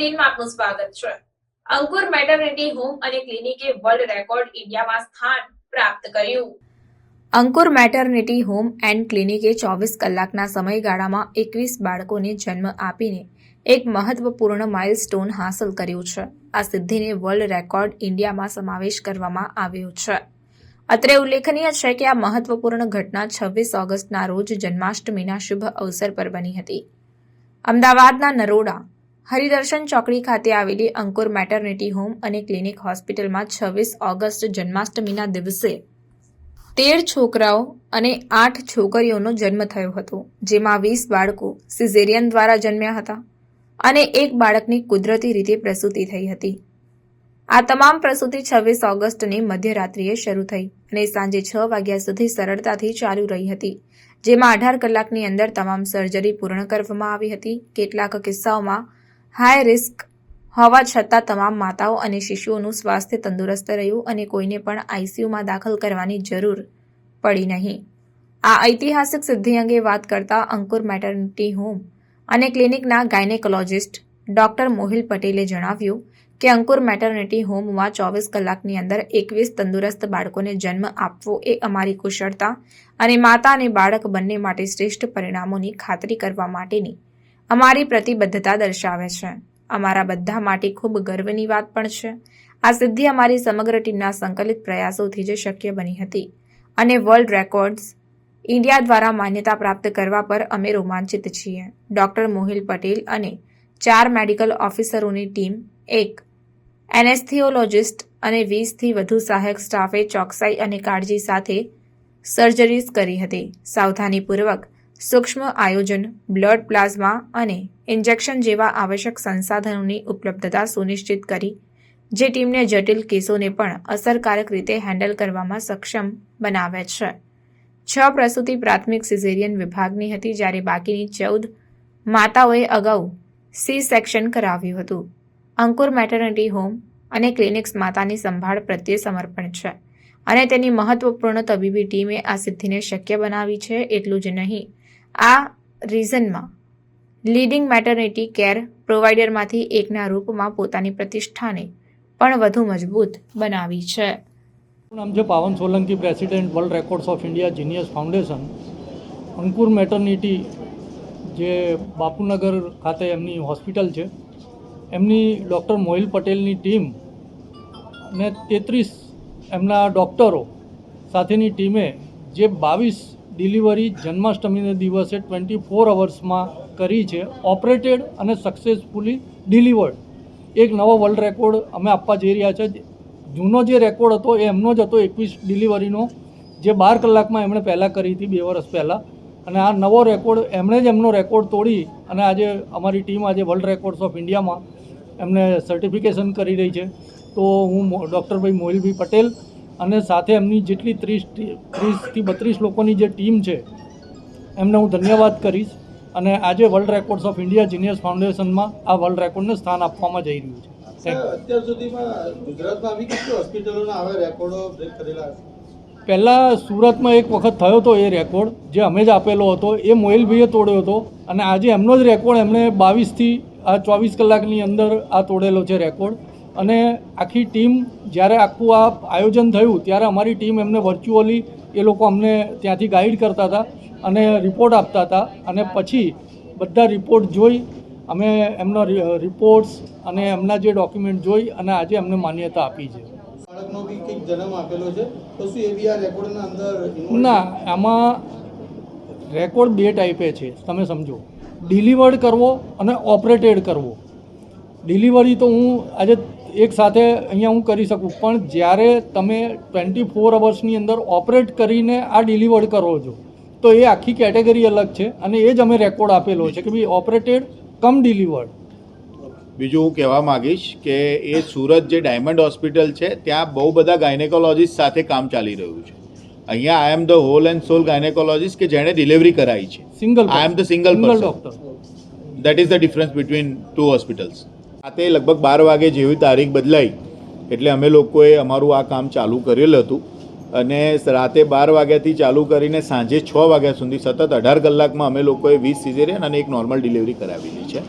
એટીનમાં આપનું સ્વાગત છે. અંકુર મેટરનિટી હોમ અને ક્લિનિકે વર્લ્ડ રેકોર્ડ ઇન્ડિયામાં સ્થાન પ્રાપ્ત કર્યું. અંકુર મેટરનિટી હોમ એન્ડ ક્લિનિકે ચોવીસ કલાકના સમયગાળામાં એકવીસ બાળકોને જન્મ આપીને એક મહત્વપૂર્ણ માઇલસ્ટોન હાંસલ કર્યું છે. આ સિદ્ધિને વર્લ્ડ રેકોર્ડ ઇન્ડિયામાં સમાવેશ કરવામાં આવ્યો છે. અત્રે ઉલ્લેખનીય છે કે આ મહત્વપૂર્ણ ઘટના છવ્વીસ ઓગસ્ટના રોજ જન્માષ્ટમીના શુભ અવસર પર બની હતી. અમદાવાદના નરોડા હરિદર્શન ચોકડી ખાતે આવેલી અંકુર મેટર્નિટી હોમ અને ક્લિનિક હોસ્પિટલમાં છવ્વીસ ઓગસ્ટ જન્માષ્ટમીના દિવસે તેર છોકરાઓ અને આઠ છોકરીઓનો જન્મ થયો હતો, જેમાં વીસ બાળકો સિઝેરિયન દ્વારા જન્મ્યા હતા અને એક બાળકની કુદરતી રીતે પ્રસૂતિ થઈ હતી. આ તમામ પ્રસૂતિ છવ્વીસ ઓગસ્ટની મધ્યરાત્રિએ શરૂ થઈ અને સાંજે છ વાગ્યા સુધી સરળતાથી ચાલુ રહી હતી, જેમાં અઢાર કલાકની અંદર તમામ સર્જરી પૂર્ણ કરવામાં આવી હતી. કેટલાક કિસ્સાઓમાં હાઈ રિસ્ક. હોવા છતાં તમામ માતાઓ અને શિશુઓનું સ્વાસ્થ્ય તંદુરસ્ત રહ્યું અને કોઈને પણ આઈસીયુમાં દાખલ કરવાની જરૂર પડી નહીં. આ ઐતિહાસિક સિદ્ધિ અંગે વાત કરતા અંકુર મેટર્નિટી હોમ અને ક્લિનિકના ગાયનેકોલોજિસ્ટ ડોક્ટર મોહિલ પટેલે જણાવ્યું કે અંકુર મેટર્નિટી હોમમાં ચોવીસ કલાકની અંદર એકવીસ તંદુરસ્ત બાળકોને જન્મ આપવો એ અમારી કુશળતા અને માતા અને બાળક બંને માટે શ્રેષ્ઠ પરિણામોની ખાતરી કરવા માટેની અમારી પ્રતિબદ્ધતા દર્શાવે છે. અમારા બધા માટે ખૂબ ગર્વની વાત પણ છે. આ સિદ્ધિ અમારી સમગ્ર ટીમના સંકલિત પ્રયાસોથી જ શક્ય બની હતી અને વર્લ્ડ રેકોર્ડ્સ ઇન્ડિયા દ્વારા માન્યતા પ્રાપ્ત કરવા પર અમે રોમાંચિત છીએ. ડોક્ટર મોહિલ પટેલ અને ચાર મેડિકલ ઓફિસરોની ટીમ, એક એનેસ્થિયોલોજિસ્ટ અને વીસથી વધુ સહાયક સ્ટાફે ચોકસાઈ અને કાળજી સાથે સર્જરીઝ કરી હતી. સાવધાનીપૂર્વક સૂક્ષ્મ આયોજન, બ્લડ પ્લાઝમા અને ઇન્જેક્શન જેવા આવશ્યક સંસાધનોની ઉપલબ્ધતા સુનિશ્ચિત કરી, જે ટીમને જટિલ કેસોને પણ અસરકારક રીતે હેન્ડલ કરવામાં સક્ષમ બનાવે છે. છ પ્રસૂતિ પ્રાથમિક સિઝેરિયન વિભાગની હતી જ્યારે બાકીની ચૌદ માતાઓએ અગાઉ સી સેક્શન કરાવ્યું હતું. અંકુર મેટર્નિટી હોમ અને ક્લિનિક્સ માતાની સંભાળ પ્રત્યે સમર્પણ છે અને તેની મહત્વપૂર્ણ તબીબી ટીમે આ સિદ્ધિને શક્ય બનાવી છે એટલું જ નહીં. આ રીઝનમાં લીડિંગ મેટર્નિટી કેર પ્રોવાઈડરમાંથી એકના રૂપમાં પોતાની પ્રતિષ્ઠાને પણ વધુ મજબૂત બનાવી છે. નામ છે Pavan Solanki president world records of India genius foundation Ankur maternity જે બાપુનગર ખાતે એમની હોસ્પિટલ છે, એમની ડૉક્ટર મોહિલ પટેલની ટીમ ને તેત્રીસ એમના ડૉક્ટરો સાથેની ટીમે જે બાવીસ ડિલિવરી જન્માષ્ટમીના દિવસે ટ્વેન્ટી ફોર અવર્સમાં કરી છે. ઓપરેટેડ અને સક્સેસફુલી ડિલિવર્ડ. એક નવો વર્લ્ડ રેકોર્ડ અમે આપવા જઈ રહ્યા છે. જૂનો જે રેકોર્ડ હતો એ એમનો જ હતો એકવીસ ડિલિવરીનો, જે બાર કલાકમાં એમણે પહેલાં કરી હતી બે વર્ષ પહેલાં. અને આ નવો રેકોર્ડ એમણે જ એમનો રેકોર્ડ તોડી અને આજે અમારી ટીમ આજે વર્લ્ડ રેકોર્ડ્સ ઓફ ઇન્ડિયામાં એમને સર્ટિફિકેશન કરી રહી છે. તો હું ડૉક્ટરભાઈ મોહિલભાઈ પટેલ અને સાથે એમની જેટલી ત્રીસ ત્રીસથી બત્રીસ લોકોની જે ટીમ છે એમને હું ધન્યવાદ કરીશ. અને આજે world records of India genius ફાઉન્ડેશનમાં આ વર્લ્ડ રેકોર્ડને સ્થાન આપવામાં જઈ રહ્યું છે. અત્યાર સુધીમાં ગુજરાતમાં આવી કેટલી હોસ્પિટલોના આવા રેકોર્ડો બ્રેક કરેલા પહેલાં સુરતમાં એક વખત થયો હતો એ રેકોર્ડ જે અમે જ આપેલો હતો એ મોહિલભાઈએ તોડ્યો હતો. અને આજે એમનો જ રેકોર્ડ એમણે બાવીસથી આ ચોવીસ કલાકની અંદર આ તોડેલો છે રેકોર્ડ. અને આખી ટીમ જ્યારે આખું આ આયોજન થયું ત્યારે અમારી ટીમ એમને વર્ચ્યુઅલી એ લોકો અમને ત્યાંથી ગાઈડ કરતા હતા અને રિપોર્ટ આપતા હતા. અને પછી બધા રિપોર્ટ જોઈ અમે એમના રિપોર્ટ્સ અને એમના જે ડોક્યુમેન્ટ જોઈ અને આજે અમને માન્યતા આપી છે. ના આમાં રેકોર્ડ બે ટાઈપે છે તમે સમજો. ડિલિવર્ડ કરવો અને ઓપરેટેડ કરવો. ડિલિવરી તો હું આજે એક સાથે અહીંયા હું કરી શકું. પણ જ્યારે તમે ટ્વેન્ટી ફોર અવર્સની અંદર ઓપરેટ કરીને આ ડિલિવર્ડ કરો છો તો એ આખી કેટેગરી અલગ છે અને એ જ અમે રેકોર્ડ આપેલો છે કે ભાઈ ઓપરેટેડ કમ ડિલિવર્ડ બીજું હું કહેવા માંગીશ કે એ સુરત જે ડાયમંડ હોસ્પિટલ છે ત્યાં બહુ બધા ગાયનેકોલોજીસ્ટ સાથે કામ ચાલી રહ્યું છે. અહીંયા I am the whole and sole gynecologist કે જેણે ડિલિવરી કરાવી છે. Single I am the single doctor that is the difference between two hospitals રાતે લગભગ બાર વાગે જેવી તારીખ બદલાઈ. એટલે અમે લોકોએ અમારું આ કામ ચાલુ કરેલું હતું. અને રાતે બાર વાગ્યાથી ચાલુ કરીને સાંજે છ વાગ્યા સુધી સતત અઢાર કલાકમાં અમે લોકોએ વીસ સિઝેરિયન અને એક નોર્મલ ડિલિવરી કરાવેલી છે.